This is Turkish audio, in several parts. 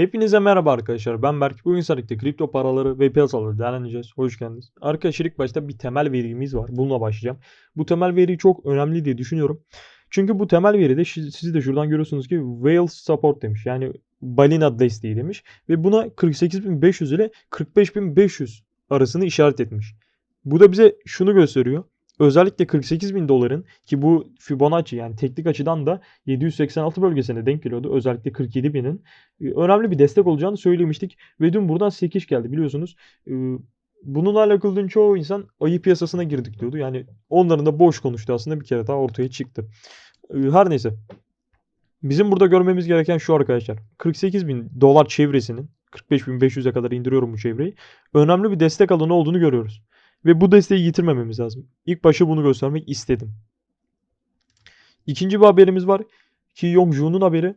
Hepinize merhaba arkadaşlar. Ben Berk. Bugün Sarık'ta kripto paraları ve piyasaları değerlendireceğiz. Hoş geldiniz. Arkadaşlar ilk başta bir temel verimiz var. Bununla başlayacağım. Bu temel veri çok önemli diye düşünüyorum. Çünkü bu temel veride siz de şuradan görüyorsunuz ki whale support demiş. Yani balina desteği demiş. Ve buna 48.500 ile 45.500 arasını işaret etmiş. Bu da bize şunu gösteriyor. Özellikle 48 bin doların ki bu Fibonacci yani teknik açıdan da 786 bölgesine denk geliyordu. Özellikle 47 binin e, önemli bir destek olacağını söylemiştik. Ve dün buradan 8 geldi biliyorsunuz. E, Bununla alakalı dün çoğu insan ayı piyasasına girdik diyordu. Yani onların da boş konuştu aslında bir kere daha ortaya çıktı. E, Her neyse. Bizim burada görmemiz gereken şu arkadaşlar. 48 bin dolar çevresinin 45.500'e kadar indiriyorum bu çevreyi. Önemli bir destek alanı olduğunu görüyoruz. Ve bu desteği yitirmememiz lazım. İlk başta bunu göstermek istedim. İkinci bir haberimiz var. Ki Yong-Jun'un haberi.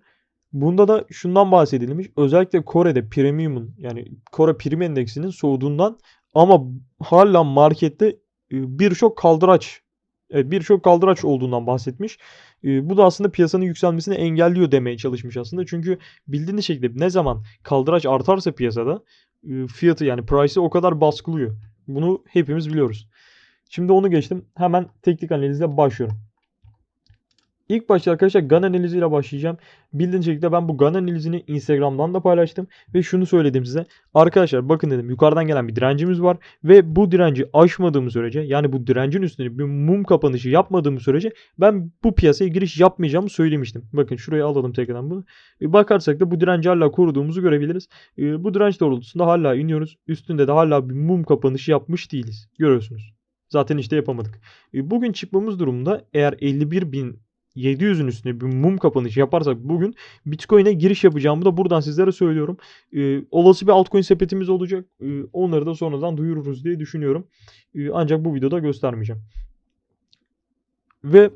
Bunda da şundan bahsedilmiş. Özellikle Kore'de premium'un yani Kore prim endeksinin soğuduğundan ama hala markette e, birçok kaldıraç evet, birçok kaldıraç olduğundan bahsetmiş. E, Bu da aslında piyasanın yükselmesini engelliyor demeye çalışmış aslında. Çünkü bildiğiniz şekilde ne zaman kaldıraç artarsa piyasada e, fiyatı yani price'ı o kadar baskılıyor. Bunu hepimiz biliyoruz. Şimdi onu geçtim. Hemen teknik analize başlıyorum. İlk başta arkadaşlar GAN analiziyle başlayacağım. Bildiğiniz şekilde ben bu GAN analizini Instagram'dan da paylaştım. Ve şunu söyledim size. Arkadaşlar bakın dedim yukarıdan gelen bir direncimiz var. Ve bu direnci aşmadığımız sürece yani bu direncin üstüne bir mum kapanışı yapmadığımız sürece ben bu piyasaya giriş yapmayacağımı söylemiştim. Bakın şuraya alalım tekrardan bunu. Bakarsak da bu direnci hala koruduğumuzu görebiliriz. Ee, Bu direnç doğrultusunda hala iniyoruz. Üstünde de hala bir mum kapanışı yapmış değiliz. Görüyorsunuz. Zaten işte yapamadık. Ee, Bugün çıkmamız durumunda eğer 51.700'ün üstüne bir mum kapanışı yaparsak bugün Bitcoin'e giriş yapacağımı da buradan sizlere söylüyorum. Ee, olası bir altcoin sepetimiz olacak. Ee, onları da sonradan duyururuz diye düşünüyorum. Ee, ancak bu videoda göstermeyeceğim. Ve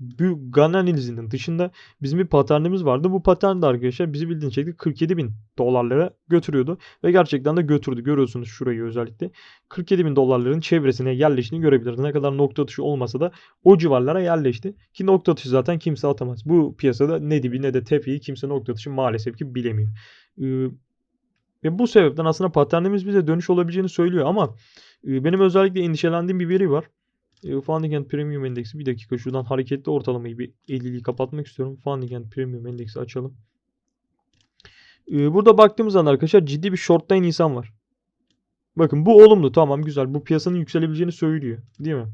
bu GAN analizinin dışında bizim bir paternimiz vardı. Bu patern de arkadaşlar bizi bildiğiniz şekilde 47 bin dolarlara götürüyordu. Ve gerçekten de götürdü. Görüyorsunuz şurayı özellikle. 47 bin dolarların çevresine yerleştiğini görebiliriz. Ne kadar nokta atışı olmasa da o civarlara yerleşti. Ki nokta atışı zaten kimse atamaz. Bu piyasada ne dibi ne de tepeyi kimse nokta atışı maalesef ki bilemiyor. Ee, ve bu sebepten aslında paternimiz bize dönüş olabileceğini söylüyor ama e, benim özellikle endişelendiğim bir veri var. E, Funding Premium Endeksi bir dakika şuradan hareketli ortalamayı bir 50'liği kapatmak istiyorum. Funding Premium Endeksi açalım. E, Burada baktığımız zaman arkadaşlar ciddi bir shortlayan insan var. Bakın bu olumlu tamam güzel. Bu piyasanın yükselebileceğini söylüyor. Değil mi?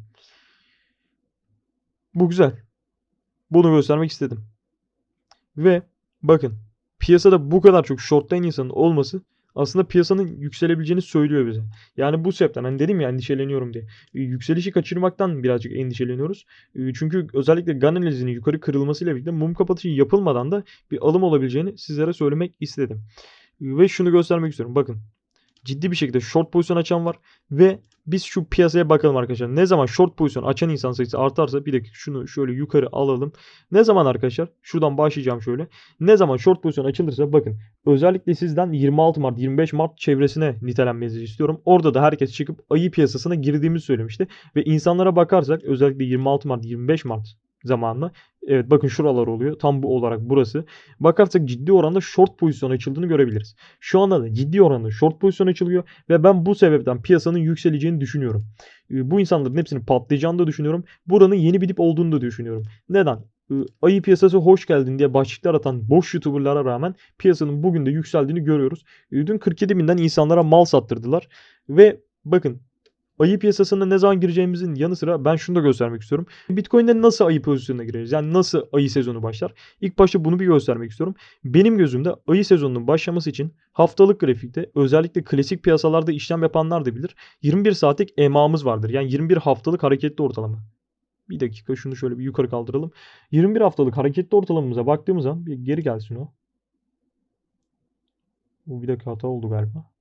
Bu güzel. Bunu göstermek istedim. Ve bakın piyasada bu kadar çok shortlayan insanın olması aslında piyasanın yükselebileceğini söylüyor bize. Yani bu sebepten hani dedim ya endişeleniyorum diye. E, Yükselişi kaçırmaktan birazcık endişeleniyoruz. E, Çünkü özellikle GAN analizinin yukarı kırılmasıyla birlikte mum kapatışı yapılmadan da bir alım olabileceğini sizlere söylemek istedim. E, Ve şunu göstermek istiyorum. Bakın ciddi bir şekilde short pozisyon açan var ve biz şu piyasaya bakalım arkadaşlar. Ne zaman short pozisyon açan insan sayısı artarsa bir dakika şunu şöyle yukarı alalım. Ne zaman arkadaşlar? Şuradan başlayacağım şöyle. Ne zaman short pozisyon açılırsa bakın özellikle sizden 26 Mart 25 Mart çevresine nitelenmenizi istiyorum. Orada da herkes çıkıp ayı piyasasına girdiğimizi söylemişti. Ve insanlara bakarsak özellikle 26 Mart 25 Mart zamanında evet bakın şuralar oluyor. Tam bu olarak burası. Bakarsak ciddi oranda short pozisyon açıldığını görebiliriz. Şu anda da ciddi oranda short pozisyon açılıyor ve ben bu sebepten piyasanın yükseleceğini düşünüyorum. Ee, Bu insanların hepsinin patlayacağını da düşünüyorum. Buranın yeni bir dip olduğunu da düşünüyorum. Neden? Ee, Ayı piyasası hoş geldin diye başlıklar atan boş youtuberlara rağmen piyasanın bugün de yükseldiğini görüyoruz. Ee, Dün 47 binden insanlara mal sattırdılar. Ve bakın ayı piyasasına ne zaman gireceğimizin yanı sıra ben şunu da göstermek istiyorum. Bitcoin'de nasıl ayı pozisyonuna gireriz? Yani nasıl ayı sezonu başlar? İlk başta bunu bir göstermek istiyorum. Benim gözümde ayı sezonunun başlaması için haftalık grafikte özellikle klasik piyasalarda işlem yapanlar da bilir. 21 saatlik EMA'mız vardır. Yani 21 haftalık hareketli ortalama. Bir dakika şunu şöyle bir yukarı kaldıralım. 21 haftalık hareketli ortalamamıza baktığımız zaman bir geri gelsin o. Bu bir dakika hata oldu galiba.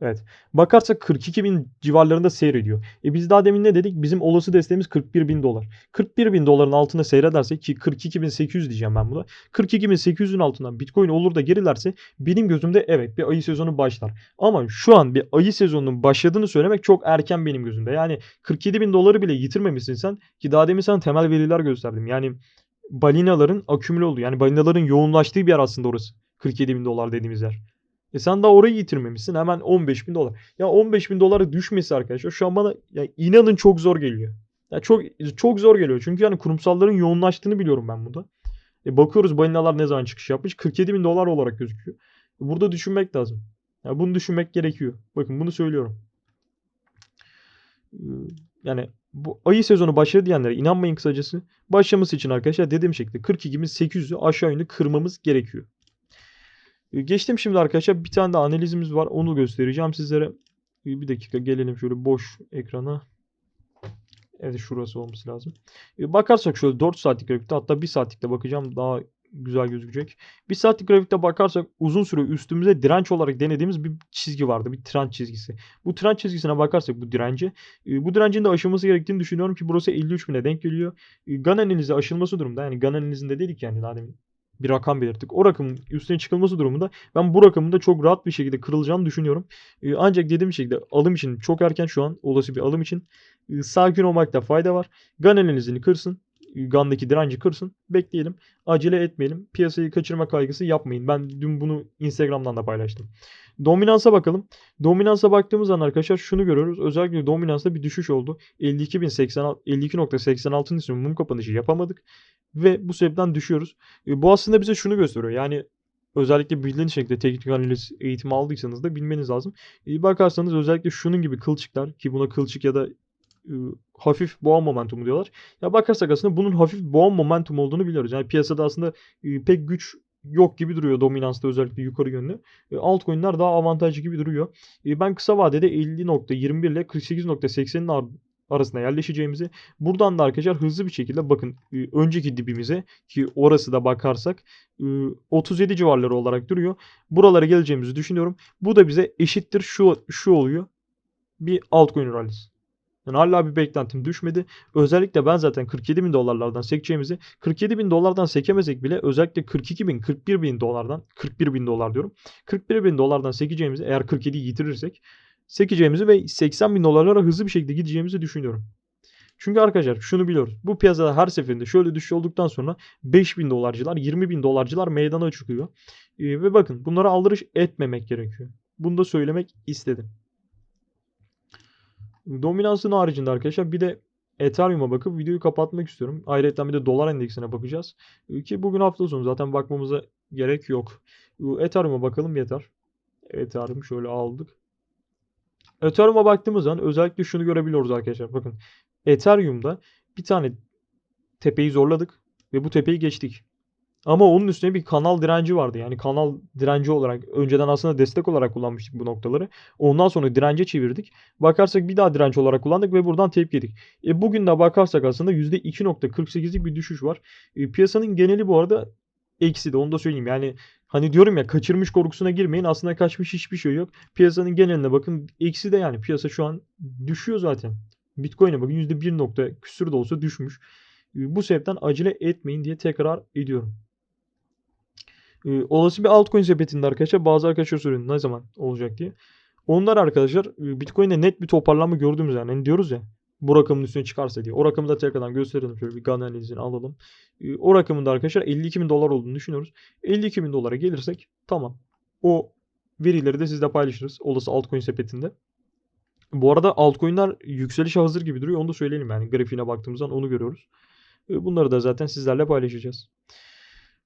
Evet. Bakarsak 42 bin civarlarında seyrediyor. E biz daha demin ne dedik? Bizim olası desteğimiz 41 bin dolar. 41 bin doların altında seyrederse ki 42 bin 800 diyeceğim ben buna. 42 bin 800'ün altından Bitcoin olur da gerilerse benim gözümde evet bir ayı sezonu başlar. Ama şu an bir ayı sezonunun başladığını söylemek çok erken benim gözümde. Yani 47 bin doları bile yitirmemişsin sen ki daha demin sana temel veriler gösterdim. Yani balinaların akümüle olduğu yani balinaların yoğunlaştığı bir yer aslında orası. 47 bin dolar dediğimiz yer. E sen daha orayı yitirmemişsin hemen 15 bin dolar. Ya 15 bin dolara düşmesi arkadaşlar şu an bana ya inanın çok zor geliyor. Ya çok çok zor geliyor. Çünkü yani kurumsalların yoğunlaştığını biliyorum ben burada. E bakıyoruz balinalar ne zaman çıkış yapmış. 47 bin dolar olarak gözüküyor. Burada düşünmek lazım. Ya bunu düşünmek gerekiyor. Bakın bunu söylüyorum. Yani bu ayı sezonu başladı diyenlere inanmayın kısacası. Başlaması için arkadaşlar dediğim şekilde 42.800'ü aşağı yönlü kırmamız gerekiyor. Ee, Geçtim şimdi arkadaşlar bir tane de analizimiz var. Onu göstereceğim sizlere. Ee, Bir dakika gelelim şöyle boş ekrana. Evet şurası olması lazım. Ee, Bakarsak şöyle 4 saatlik grafikte hatta 1 saatlikte bakacağım daha güzel gözükecek. 1 saatlik grafikte bakarsak uzun süre üstümüze direnç olarak denediğimiz bir çizgi vardı. Bir trend çizgisi. Bu trend çizgisine bakarsak bu direnci. Bu direncin de aşılması gerektiğini düşünüyorum ki burası 53 bine denk geliyor. Gun analizi aşılması durumda. Yani Gun analizinde dedik yani daha demin bir rakam belirttik. O rakamın üstüne çıkılması durumunda ben bu rakamın da çok rahat bir şekilde kırılacağını düşünüyorum. E, Ancak dediğim şekilde alım için çok erken şu an olası bir alım için e, sakin olmakta fayda var. Gun analizini kırsın. Gun'daki direnci kırsın. Bekleyelim. Acele etmeyelim. Piyasayı kaçırma kaygısı yapmayın. Ben dün bunu Instagram'dan da paylaştım. Dominansa bakalım. Dominansa baktığımız zaman arkadaşlar şunu görüyoruz. Özellikle dominansta bir düşüş oldu. 52.86 52.86'ın üstünde mum kapanışı yapamadık. Ve bu sebepten düşüyoruz. E, Bu aslında bize şunu gösteriyor. Yani özellikle bildiğiniz şekilde teknik analiz eğitimi aldıysanız da bilmeniz lazım. E, bakarsanız özellikle şunun gibi kılçıklar ki buna kılçık ya da hafif boğa momentumu diyorlar. Ya bakarsak aslında bunun hafif boğa momentum olduğunu biliyoruz. Yani piyasada aslında e, pek güç yok gibi duruyor dominansta özellikle yukarı yönlü. E, altcoin'ler daha avantajlı gibi duruyor. E, ben kısa vadede 50.21 ile 48.80'in ar- arasında yerleşeceğimizi buradan da arkadaşlar hızlı bir şekilde bakın e, önceki dibimize ki orası da bakarsak e, 37 civarları olarak duruyor. Buralara geleceğimizi düşünüyorum. Bu da bize eşittir şu şu oluyor. Bir altcoin rallisi. Yani hala bir beklentim düşmedi. Özellikle ben zaten 47 bin dolarlardan sekeceğimizi 47 bin dolardan sekemesek bile özellikle 42 bin 41 bin dolardan 41 bin dolar diyorum. 41 bin dolardan sekeceğimizi eğer 47'yi yitirirsek sekeceğimizi ve 80 bin dolarlara hızlı bir şekilde gideceğimizi düşünüyorum. Çünkü arkadaşlar şunu biliyoruz. Bu piyasada her seferinde şöyle düşüş olduktan sonra 5 bin dolarcılar 20 bin dolarcılar meydana çıkıyor. Ee, ve bakın bunlara aldırış etmemek gerekiyor. Bunu da söylemek istedim. Dominansın haricinde arkadaşlar bir de Ethereum'a bakıp videoyu kapatmak istiyorum. Ayrıca bir de dolar endeksine bakacağız. Ki bugün hafta sonu zaten bakmamıza gerek yok. Ethereum'a bakalım yeter. Ethereum şöyle aldık. Ethereum'a baktığımız zaman özellikle şunu görebiliyoruz arkadaşlar. Bakın Ethereum'da bir tane tepeyi zorladık ve bu tepeyi geçtik. Ama onun üstüne bir kanal direnci vardı. Yani kanal direnci olarak önceden aslında destek olarak kullanmıştık bu noktaları. Ondan sonra dirence çevirdik. Bakarsak bir daha direnç olarak kullandık ve buradan tepki yedik. E bugün de bakarsak aslında %2.48'lik bir düşüş var. E, piyasanın geneli bu arada eksi de onu da söyleyeyim. Yani hani diyorum ya kaçırmış korkusuna girmeyin. Aslında kaçmış hiçbir şey yok. Piyasanın geneline bakın eksi de yani piyasa şu an düşüyor zaten. Bitcoin'e bakın %1 nokta küsür de olsa düşmüş. E, Bu sebepten acele etmeyin diye tekrar ediyorum. Ee, olası bir altcoin sepetinde arkadaşlar bazı arkadaşlar soruyor ne zaman olacak diye. Onlar arkadaşlar e, Bitcoin'de net bir toparlanma gördüğümüz yani hani diyoruz ya bu rakamın üstüne çıkarsa diye. O rakamı da tekrardan gösterelim. Şöyle bir GAN analizini alalım. Ee, o rakamın da arkadaşlar 52 bin dolar olduğunu düşünüyoruz. 52 bin dolara gelirsek tamam. O verileri de sizle paylaşırız. Olası altcoin sepetinde. Bu arada altcoin'ler yükselişe hazır gibi duruyor. Onu da söyleyelim yani. Grafiğine baktığımız zaman onu görüyoruz. Ee, Bunları da zaten sizlerle paylaşacağız.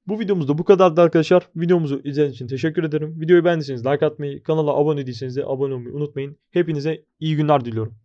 Bu videomuzda bu kadardı arkadaşlar. Videomuzu izlediğiniz için teşekkür ederim. Videoyu beğendiyseniz like atmayı, kanala abone değilseniz de abone olmayı unutmayın. Hepinize iyi günler diliyorum.